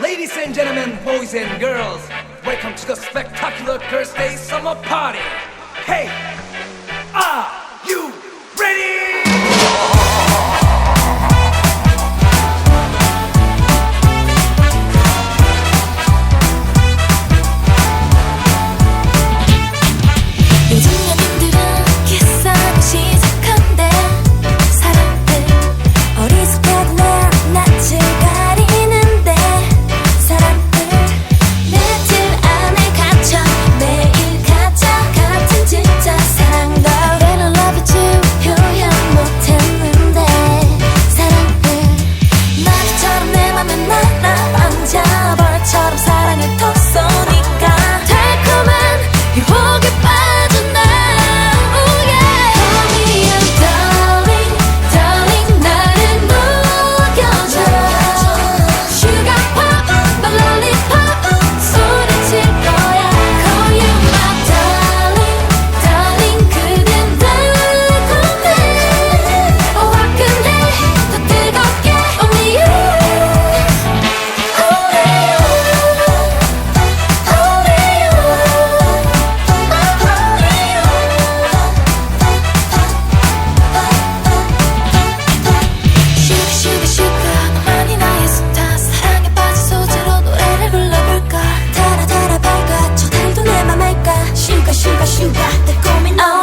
Ladies and gentlemen, boys and girls, welcome to the spectacular Thursday summer party. Hey, ah! but you got the coming on.